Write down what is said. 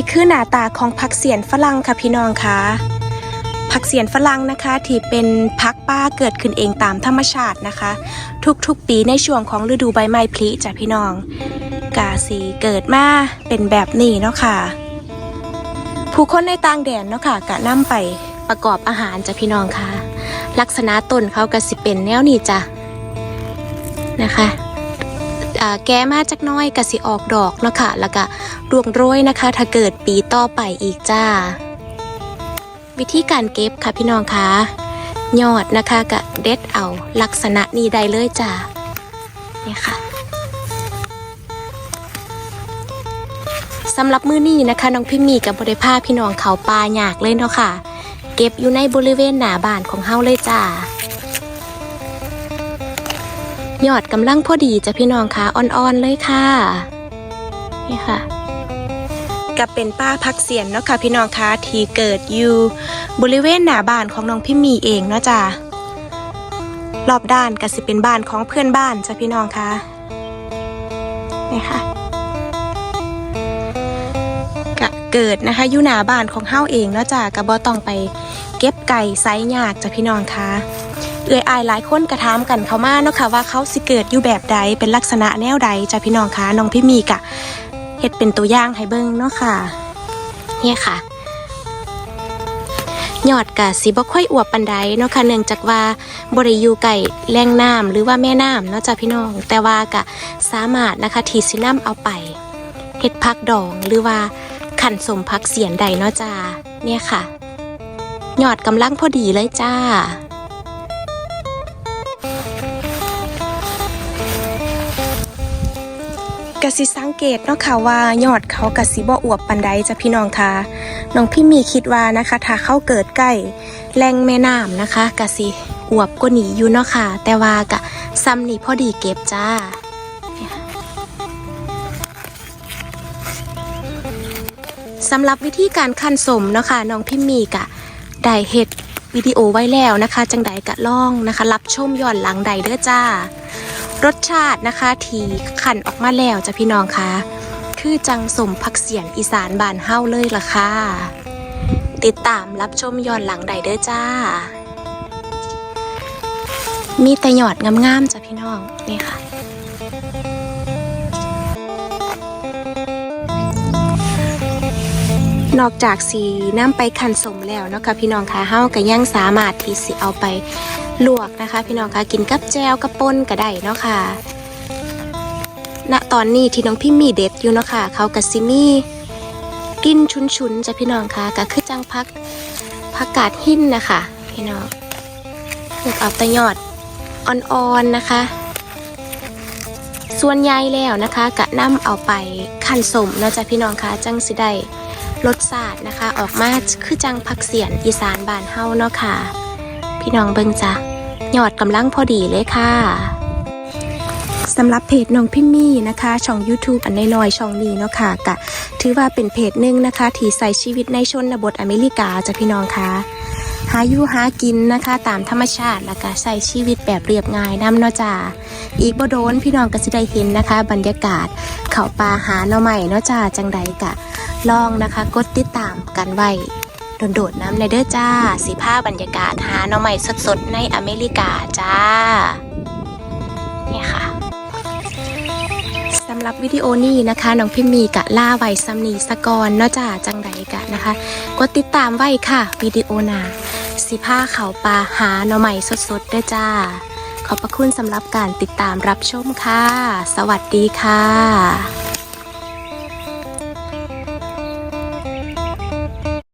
นี่คือหน้าตาของผักเสียนฝรั่งค่ะพี่น้องคะผักเสียนฝรั่งนะคะที่เป็นผักป้าเกิดขึ้นเองตามธรรมชาตินะคะ ทุกๆปีในช่วงของฤดูใบไม้ผลิจ้ะพี่น้อง กาสีเกิดมาเป็นแบบนี้เนาะค่ะ ผู้คนในต่างแดนเนาะค่ะกะนำไปประกอบอาหารจ้ะพี่น้องค่ะลักษณะต้นเขาก็สิเป็นแนวนี้จ้ะนะคะ แก้มาจากน้อยก็สิออกดอกเนาะค่ะ แล้วก็รวงโรยนะคะ ถ้าเกิดปีต่อไปอีกจ้า วิธีการเก็บค่ะพี่น้องคะยอดนะคะกะเด็ดเอาลักษณะนี้ได้เลยจ้าเนี่ยค่ะสำหรับมือนี้นะคะน้องพิมมีกับบริภาพี่น้องเขาปลาหยากเลยเนาะค่ะ เก็บอยู่ในบริเวณหน้าบ้านของเฮาเลยจ้า ยอดกำลังพอดีจ้ะพี่น้องค่ะอ่อนๆเลยค่ะ นี่ค่ะกับเป็นป้าพักเสียนเนาะค่ะพี่น้องคะที่เกิดอยู่บริเวณหน้าบ้านของน้องพิมมีเองเนาะจ้ารอบด้านก็สิเป็นบ้านของเพื่อนบ้านจ้ะพี่น้องค่ะนี่ค่ะกะเกิดนะคะอยู่หน้าบ้านของเฮาเองเนาะจ้ะกะบ่ต้องไปเก็บไก่ไซยากจ้ะพี่น้องคะ เอื้อยอายหลายคนกระถามกันเขามาเนาะค่ะว่าเขาสิเกิดอยู่แบบใดเป็นลักษณะแนวใดจ้ะพี่น้องคะน้องพี่มีกะเฮ็ดเป็นตัวอย่างให้เบิ่งเนาะค่ะเนี่ยค่ะยอดกะสิบ่ค่อยอวบปันใดเนาะค่ะเนื่องจากว่าบ่ได้อยู่ใกล้แหล่งน้ำหรือว่าแม่น้ำเนาะจ้ะพี่น้อง แต่ว่ากะสามารถนะคะที่สินํเอาไปเฮ็ดพักดองหรือว่าขันสมพักเสียนใดเนาะจ้าเนี่ยค่ะหยอดกำลังพอดีเลยจ้า กสิสังเกตเนาะค่ะว่ายอดเขากสิบ่อวบปันใดจ้ะพี่น้องค่ะน้องพี่มีคิดว่านะคะ ถ้าเข้าเกิดใกล้แหล่งแม่น้ำนะคะกสิอวบกว่านี้อยู่เนาะค่ะ แต่ว่ากะซ้ำนี่พอดีเก็บจ้าสำหรับวิธีการคั้นสมเนาะค่ะน้องพิมมีกะได้เฮ็ดวิดีโอไว้แล้วนะคะ จังใดกะล่องนะคะ รับชมย้อนหลังใดเด้อจ้า รสชาตินะคะที่ขันออกมาแล้วจ้ะพี่น้องคะคือจังสมผักเสียนอีสานบานเฮาเลยล่ะค่ะ ติดตามรับชมย้อนหลังใดเด้อจ้า มีแต่หยอดงามๆจ้ะพี่น้องนี่ค่ะ นอกจากสีน้ำไปคันสมแล้วเนาะค่ะพี่น้องคะเฮาก็ยังสามารถที่สิเอาไปลวกนะคะ พี่น้องคะกินกับแจวกับป่นก็ได้เนาะค่ะณตอนนี้ที่น้องพี่มีเด็ดอยู่เนาะค่ะเขากับซิมี่กินชุนๆจ้ะพี่น้องคะก็คือจังพักผักกาดหินนะคะ พี่น้องเลือกเอาแตะยอดอ่อนๆนะคะ ส่วนใหญ่แล้วนะคะกะนำเอาไปคันสมเนาะจ้ะพี่น้องคะจังสิได้ รสชาตินะคะ ออกมาคือจังผักเสียนอีสานบ้านเฮาเนาะค่ะ พี่น้องเบิ่งจ้ะยอดกำลังพอดีเลยค่ะสำหรับเพจน้องพิมมี่นะคะ ช่อง YouTube อันน้อยๆช่องนี้เนาะค่ะกะถือว่าเป็นเพจหนึ่งนะคะ ที่ใส่ชีวิตในชนบทอเมริกาจ้ะพี่น้องค่ะหาอยู่หากินนะคะ ตามธรรมชาติแล้วก็ใช้ชีวิตแบบเรียบง่ายน้ำเนาะจ้าอีกบ่โดนพี่น้องก็จะได้เห็นนะคะ บรรยากาศเขาป่าหาหน่อใหม่เนาะจ้าจังใดกะ ลองนะคะกดติดตามกันไว้โดดๆน้ำในเด้อจ้า สีผ้าบรรยากาศหาหน่อใหม่สดๆ ในอเมริกาจ้าเนี่ยค่ะสำหรับวิดีโอนี้นะคะน้องพิมมีกะล่าไว้ซัมนีสกอนเนาะจ้าจังใดกะนะคะ กดติดตามไว้ค่ะ วิดีโอหนาสีผ้าเขาปลาหาหน่อใหม่สดๆด้วยจ้า ขอบพระคุณสำหรับการติดตามรับชมค่ะ สวัสดีค่ะ